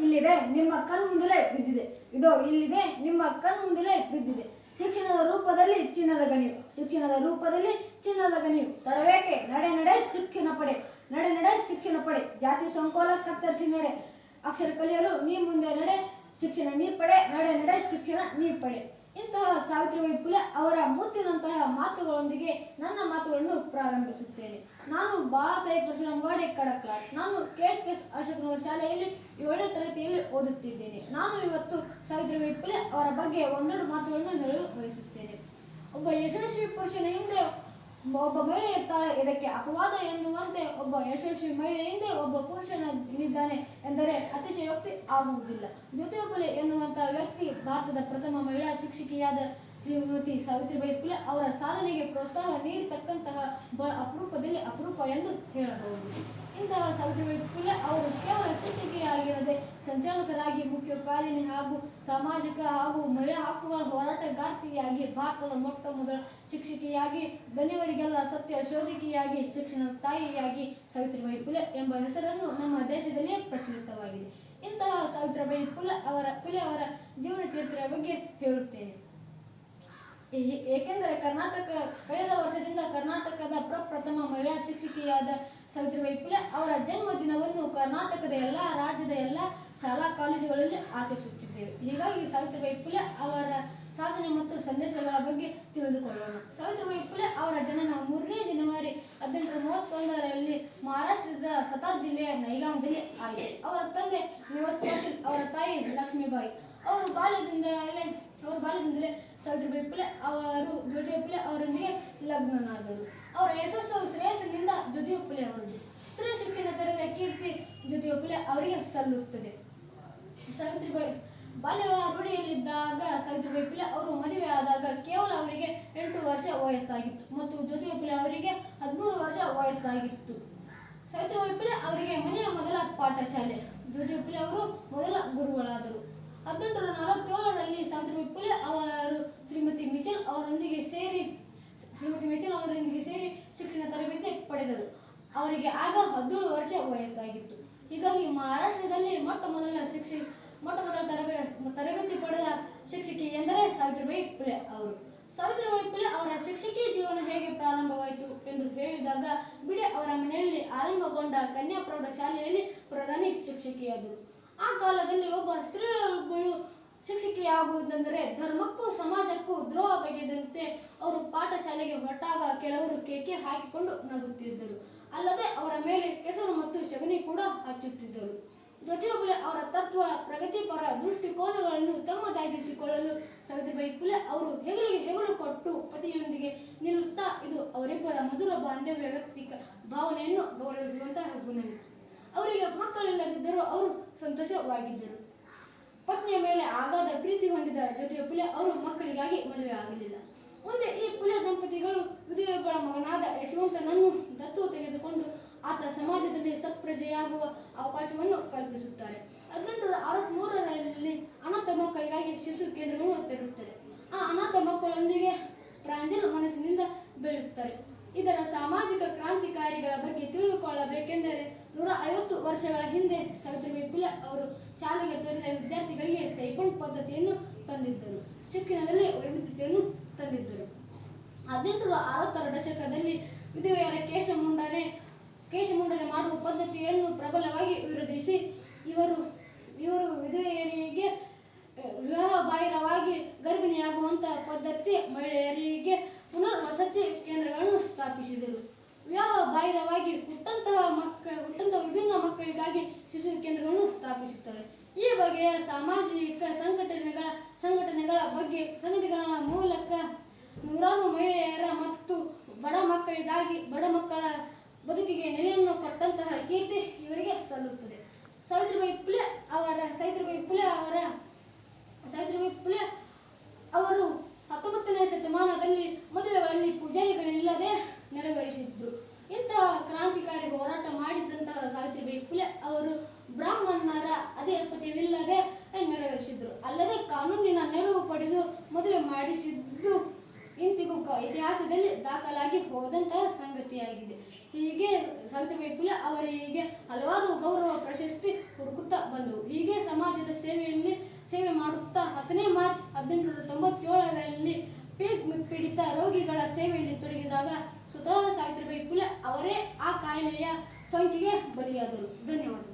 ಇಲ್ಲಿದೆ, ನಿಮ್ಮ ಕಣ್ಣು ಮುಂದಲೇ ಬಿದ್ದಿದೆ. ಇದು, ಇಲ್ಲಿದೆ, ನಿಮ್ಮ ಕಣ್ಣು ಮುಂದಲೇ ಬಿದ್ದಿದೆ. ಶಿಕ್ಷಣದ ರೂಪದಲ್ಲಿ ಚಿನ್ನದ ಗಣಿಯು ಶಿಕ್ಷಣದ ರೂಪದಲ್ಲಿ ಚಿನ್ನದ ಗಣಿಯು ತರಬೇಕೆ ನಡೆ ನಡೆ, ಶಿಕ್ಷಣ ಪಡೆ, ನಡೆ ನಡೆ, ಶಿಕ್ಷಣ ಪಡೆ. ಜಾತಿ ಸಂಕೋಲ ಕತ್ತರಿಸಿ ನಡೆ. ಅಕ್ಷರ ಕಲಿಯಲು ನೀ ಮುಂದೆ ನಡೆ, ಶಿಕ್ಷಣ ನೀ ಪಡೆ, ನಡೆ ನಡೆ, ಶಿಕ್ಷಣ ನೀ ಪಡೆ. ಇಂತಹ ಸಾವಿತ್ರಿಬಾಯಿ ಫುಲೆ ಅವರ ಮುತ್ತಿನಂತಹ ಮಾತುಗಳೊಂದಿಗೆ ನನ್ನ ಮಾತುಗಳನ್ನು ಪ್ರಾರಂಭಿಸುತ್ತೇನೆ. ನಾನು ಬಾಳಾ ಸಾಹೇಬ್ ಪರಶುರಾಮಗಾಡೆ ಕಡಕ್ಲಾಟ್ ನಾನು ಕೆ ಎಸ್ ಅಶೋಕನಗರ ಶಾಲೆಯಲ್ಲಿ ಏಳನೇ ತರಗತಿಯಲ್ಲಿ ಓದುತ್ತಿದ್ದೇನೆ. ನಾನು ಇವತ್ತು ಸಾವಿತ್ರಿಬಾಯಿ ಫುಲೆ ಅವರ ಬಗ್ಗೆ ಒಂದೆರಡು ಮಾತುಗಳನ್ನು ಹೇಳಲು ಬಯಸುತ್ತೇನೆ. ಒಬ್ಬ ಯಶಸ್ವಿ ಪುರುಷನ ಹಿಂದೆ ಒಬ್ಬ ಮಹಿಳೆ ಇರ್ತಾಳೆ, ಇದಕ್ಕೆ ಅಪವಾದ ಎನ್ನುವಂತೆ ಒಬ್ಬ ಯಶಸ್ವಿ ಮಹಿಳೆ ಹಿಂದೆ ಒಬ್ಬ ಪುರುಷನಿದ್ದಾನೆ ಎಂದರೆ ಅತಿಶಯೋಕ್ತಿ ಆಗುವುದಿಲ್ಲ. ಜ್ಯೋತಿಬಾ ಕುಲೆ ಎನ್ನುವಂತಹ ವ್ಯಕ್ತಿ ಭಾರತದ ಪ್ರಥಮ ಮಹಿಳಾ ಶಿಕ್ಷಕಿಯಾದ ಶ್ರೀಮತಿ ಸಾವಿತ್ರಿಬಾಯಿ ಫುಲೆ ಅವರ ಸಾಧನೆಗೆ ಪ್ರೋತ್ಸಾಹ ನೀಡತಕ್ಕಂತಹ ಬಹಳ ಅಪರೂಪದಲ್ಲಿ ಅಪರೂಪ ಎಂದು ಹೇಳಬಹುದು. ಇಂತಹ ಸಾವಿತ್ರಿಬಾಯಿ ಫುಲೆ ಅವರು ಕೇವಲ ಸಂಚಾಲಕರಾಗಿ ಮುಖ್ಯೋಪಾಧ್ಯಾಯನಿ ಹಾಗೂ ಸಾಮಾಜಿಕ ಹಾಗೂ ಮಹಿಳಾ ಹಕ್ಕುಗಳ ಹೋರಾಟಗಾರ್ತಿಯಾಗಿ ಭಾರತದ ಮೊಟ್ಟ ಮೊದಲ ಶಿಕ್ಷಕಿಯಾಗಿ ದನಿವರಿಗೆಲ್ಲ ಸತ್ಯ ಶೋಧಕಿಯಾಗಿ, ಶಿಕ್ಷಣ ತಾಯಿಯಾಗಿ ಸಾವಿತ್ರಿಬಾಯಿ ಫುಲೆ ಎಂಬ ಹೆಸರನ್ನು ನಮ್ಮ ದೇಶದಲ್ಲಿಯೇ ಪ್ರಚಲಿತವಾಗಿದೆ. ಇಂತಹ ಸಾವಿತ್ರಿಬಾಯಿ ಫುಲೆ ಅವರ ಫುಲೆ ಅವರ ಜೀವನ ಚರಿತ್ರೆಯ ಬಗ್ಗೆ ಹೇಳುತ್ತೇನೆ. ಏಕೆಂದರೆ ಕರ್ನಾಟಕ, ಕಳೆದ ವರ್ಷದಿಂದ ಕರ್ನಾಟಕದ ಪ್ರಪ್ರಥಮ ಮಹಿಳಾ ಶಿಕ್ಷಕಿಯಾದ ಸಾವಿತ್ರಿಬಾಯಿ ಫುಲೆ ಅವರ ಜನ್ಮದಿನವನ್ನು ಕರ್ನಾಟಕದ ಎಲ್ಲ ರಾಜ್ಯದ ಎಲ್ಲ ಶಾಲಾ ಕಾಲೇಜುಗಳಲ್ಲಿ ಆಚರಿಸುತ್ತಿದ್ದೇವೆ. ಹೀಗಾಗಿ ಸಾವಿತ್ರಿಬಾಯಿ ಫುಲೆ ಅವರ ಸಾಧನೆ ಮತ್ತು ಸಂದೇಶಗಳ ಬಗ್ಗೆ ತಿಳಿದುಕೊಳ್ಳೋಣ. ಸಾವಿತ್ರಿಬಾಯಿ ಫುಲೆ ಅವರ ಜನನ ಮೂರನೇ ಜನವರಿ ಹದಿನೆಂಟು ಮೂವತ್ತೊಂದರಲ್ಲಿ ಮಹಾರಾಷ್ಟ್ರದ ಸತಾರ್ ಜಿಲ್ಲೆಯ ನೈಗಾಂವದಲ್ಲಿ ಆಗಿದೆ. ಅವರ ತಂದೆ ನಿವಾಸ್ ಪಾಟೀಲ್, ಅವರ ತಾಯಿ ಲಕ್ಷ್ಮೀಬಾಯಿ. ಅವರು ಬಾಲ್ಯದಿಂದಲೇ ಅವರು ಬಾಲ್ಯದಿಂದಲೇ ಸಾವಿತ್ರಿಬಾಯಿ ಫುಲೆ ಜ್ಯೋತಿ ಫುಲೆ ಅವರೊಂದಿಗೆ ಲಗ್ನನಾದರು ಅವರ ಯಶಸ್ಸು ಶ್ರೇಯಸ್ಸಿನಿಂದ ಜ್ಯೋತಿ ಉಪ್ಪಲೆ ಅವರದ್ದು ಸ್ತ್ರೀ ಶಿಕ್ಷಣ ತೆರೆದ ಕೀರ್ತಿ ಜ್ಯೋತಿ ಫುಲೆ ಅವರಿಗೆ ಸಲ್ಲುತ್ತದೆ. ಸಾವಿತ್ರಿಬಾಯಿ ಬಾಲ್ಯ ರೂಢಿಯಲ್ಲಿದ್ದಾಗ ಸಾವಿತ್ರಿಬಾಯಿ ಫುಲೆ ಅವರು ಮದುವೆ ಆದಾಗ ಕೇವಲ ಅವರಿಗೆ ಎಂಟು ವರ್ಷ ವಯಸ್ಸಾಗಿತ್ತು ಮತ್ತು ಜ್ಯೋತಿ ಫುಲೆ ಅವರಿಗೆ ಹದಿಮೂರು ವರ್ಷ ವಯಸ್ಸಾಗಿತ್ತು. ಸಾವಿತ್ರಿಬಾಯಿ ಫುಲೆ ಅವರಿಗೆ ಮನೆಯ ಮೊದಲ ಪಾಠಶಾಲೆ. ಜ್ಯೋತಿ ಫುಲೆ ಅವರು ಮೊದಲ ಗುರುಗಳಾದರು. ಹದಿನೆಂಟುನೂರ ನಲವತ್ತೇಳರಲ್ಲಿ ಸಾವಿತ್ರಿಬಾಯಿ ಪುಲೆ ಅವರು ಮಿಚಲ್ ಅವರೊಂದಿಗೆ ಸೇರಿ, ಶ್ರೀಮತಿ ಮಿಚಲ್ ಅವರೊಂದಿಗೆ ಸೇರಿ ಶಿಕ್ಷಣ ತರಬೇತಿ ಪಡೆದರು ಅವರಿಗೆ ಆಗ ಹದಿನೇಳು ವರ್ಷ ವಯಸ್ಸಾಗಿತ್ತು. ಹೀಗಾಗಿ ಮಹಾರಾಷ್ಟ್ರದಲ್ಲಿ ಮೊಟ್ಟ ಮೊದಲ ಶಿಕ್ಷಿ, ಮೊಟ್ಟ ಮೊದಲ ತರಬೇ, ತರಬೇತಿ ಪಡೆದ ಶಿಕ್ಷಕಿ ಎಂದರೆ ಸಾವಿತ್ರಿಬಾಯಿ ಫುಲೆ ಅವರು. ಸಾವಿತ್ರಿಬಾಯಿ ಫುಲೆ ಅವರ ಶಿಕ್ಷಕಿ ಜೀವನ ಹೇಗೆ ಪ್ರಾರಂಭವಾಯಿತು ಎಂದು ಹೇಳಿದಾಗ, ಬಿಡಿ ಅವರ ಮನೆಯಲ್ಲಿ ಆರಂಭಗೊಂಡ ಕನ್ಯಾ ಪ್ರೌಢ ಶಾಲೆಯಲ್ಲಿ ಪ್ರಧಾನಿ ಶಿಕ್ಷಕಿಯಾದರು. ಆ ಕಾಲದಲ್ಲಿ ಒಬ್ಬ ಸ್ತ್ರೀಗಳು ಶಿಕ್ಷಕಿಯಾಗುವುದೆಂದರೆ ಧರ್ಮಕ್ಕೂ ಸಮಾಜಕ್ಕೂ ದ್ರೋಹ ಬಗೆದಂತೆ ಅವರು ಪಾಠಶಾಲೆಗೆ ಹೊರಟಾಗ ಕೆಲವರು ಕೇಕೆ ಹಾಕಿಕೊಂಡು ನಗುತ್ತಿದ್ದರು. ಅಲ್ಲದೆ ಅವರ ಮೇಲೆ ಕೆಸರು ಮತ್ತು ಶಗಣಿ ಕೂಡ ಹಚ್ಚುತ್ತಿದ್ದರು. ಜ್ಯೋತಿಬಾ ಅವರ ತತ್ವ, ಪ್ರಗತಿಪರ ದೃಷ್ಟಿಕೋನಗಳನ್ನು ತಮ್ಮದಾಗಿಸಿಕೊಳ್ಳಲು ಸಾವಿತ್ರಿಬಾಯಿ ಫುಲೆ ಅವರು ಹೆಗಲಿಗೆ ಹೆಗಲು ಕೊಟ್ಟು ಪತಿಯೊಂದಿಗೆ ನಿಲ್ಲುತ್ತಾ ಇದು ಅವರಿಬ್ಬರ ಮಧುರ ಬಾಂಧವ್ಯ ವ್ಯಕ್ತಿಕ ಭಾವನೆಯನ್ನು ಗೌರವಿಸುವಂತಹ ಗುಣ ಅವರಿಗೆ ಮಕ್ಕಳಿಲ್ಲದಿದ್ದರೂ ಅವರು ಸಂತೋಷವಾಗಿದ್ದರು. ಪ್ರೀತಿ ಹೊಂದಿದ ಜೊತೆಯ ಪುಲ ಅವರು ಮಕ್ಕಳಿಗಾಗಿ ಮದುವೆ ಆಗಲಿಲ್ಲ. ಮುಂದೆ ಈ ಪುಲ ದಂಪತಿಗಳು ವಿಧವೆಯೊಬ್ಬಳ ಮಗನಾದ ಯಶವಂತನನ್ನು ದತ್ತು ತೆಗೆದುಕೊಂಡು ಆತ ಸಮಾಜದಲ್ಲಿ ಸತ್ಪ್ರಜೆಯಾಗುವ ಅವಕಾಶವನ್ನು ಕಲ್ಪಿಸುತ್ತಾರೆ. ಹದಿನೆಂಟುನೂರ ಅರವತ್ಮೂರರಲ್ಲಿ ಅನಾಥ ಮಕ್ಕಳಿಗಾಗಿ ಶಿಶು ಕೇಂದ್ರಗಳನ್ನು ತೆರೆಯುತ್ತಾರೆ. ಆ ಅನಾಥ ಮಕ್ಕಳೊಂದಿಗೆ ಪ್ರಾಂಜಲ ಮನಸ್ಸಿನಿಂದ ಬೆಳೆಯುತ್ತಾರೆ. ಇದರ ಸಾಮಾಜಿಕ ಕ್ರಾಂತಿಕಾರಿಗಳ ಬಗ್ಗೆ ತಿಳಿದುಕೊಳ್ಳಬೇಕೆಂದರೆ ನೂರ ಐವತ್ತು ವರ್ಷಗಳ ಹಿಂದೆ ಸಾವಿತ್ರಿಬಾಯಿ ಫುಲೆ ಅವರು ಶಾಲೆಗೆ ತೆರೆದ ವಿದ್ಯಾರ್ಥಿಗಳಿಗೆ ಸೈಪಂಡ್ ಪದ್ಧತಿಯನ್ನು ತಂದಿದ್ದರು. ಶಿಕ್ಷಣದಲ್ಲಿ ವೈವಿಧ್ಯತೆಯನ್ನು ತಂದಿದ್ದರು. ಹದಿನೆಂಟುನೂರ ಅರವತ್ತರ ದಶಕದಲ್ಲಿ ವಿಧವೆಯರ ಕೇಶ ಮುಂಡನೆ ಕೇಶ ಮುಂಡನೆ ಮಾಡುವ ಪದ್ಧತಿಯನ್ನು ಪ್ರಬಲವಾಗಿ ವಿರೋಧಿಸಿ ಇವರು ಇವರು ವಿಧವೆಯರಿಗೆ ವಿವಾಹ ಬಾಹಿರವಾಗಿ ಗರ್ಭಿಣಿಯಾಗುವಂತಹ ಪದ್ಧತಿ ಮಹಿಳೆಯರಿಗೆ ಪುನರ್ವಸತಿ ಕೇಂದ್ರಗಳನ್ನು ಸ್ಥಾಪಿಸಿದರು. ವಿವಾಹ ಬಾಹಿರವಾಗಿ ಹುಟ್ಟಂತಹ ಮಕ್ಕ, ಹುಟ್ಟಂತಹ ವಿಭಿನ್ನ ಮಕ್ಕಳಿಗಾಗಿ ಶಿಶು ಕೇಂದ್ರಗಳನ್ನು ಸ್ಥಾಪಿಸುತ್ತಾರೆ. ಈ ಬಗೆಯ ಸಾಮಾಜಿಕ ಸಂಘಟನೆಗಳ ಸಂಘಟನೆಗಳ ಬಗ್ಗೆ, ಸಂಘಟನೆಗಳ ಮೂಲಕ ನೂರಾರು ಮಹಿಳೆಯರ ಮತ್ತು ಬಡ ಮಕ್ಕಳಿಗಾಗಿ, ಬಡ ಮಕ್ಕಳ ಬದುಕಿಗೆ ನೆಲೆಯನ್ನು ಕೊಟ್ಟಂತಹ ಕೀರ್ತಿ ಇವರಿಗೆ ಸಲ್ಲುತ್ತದೆ. ಸಾವಿತ್ರಿಬಾಯಿ ಫುಲೆ ಅವರ, ಸಾವಿತ್ರಿಬಾಯಿ ಫುಲೆ ಅವರ, ಸಾವಿತ್ರಿಬಾಯಿ ಫುಲೆ ಅವರು ಮಾಡಿಸಿದ್ದು. ಇಂತಿಗೂ ಇತಿಹಾಸದಲ್ಲಿ ದಾಖಲಾಗಿ ಹೋದಂತಹ ಸಂಗತಿಯಾಗಿದೆ. ಹೀಗೆ ಸಂತ ವಿಪುಲ ಅವರಿಗೆ ಹಲವಾರು ಗೌರವ ಪ್ರಶಸ್ತಿ ಹುಡುಕುತ್ತಾ ಬಂದವು. ಹೀಗೆ ಸಮಾಜದ ಸೇವೆಯಲ್ಲಿ ಸೇವೆ ಮಾಡುತ್ತಾ ಹತ್ತನೇ ಮಾರ್ಚ್ ಹದಿನೆಂಟುನೂರ ತೊಂಬತ್ತೇಳರಲ್ಲಿ ಪೀಕ್ ಪೀಡಿತ ರೋಗಿಗಳ ಸೇವೆಯಲ್ಲಿ ತೊಡಗಿದಾಗ ಸ್ವತಃ ಸಾವಿತ್ರಿಬಾಯಿ ಫುಲೆ ಅವರೇ ಆ ಕಾಯಿಲೆಯ ಸೋಂಕಿಗೆ ಬಲಿಯಾದರು. ಧನ್ಯವಾದಗಳು.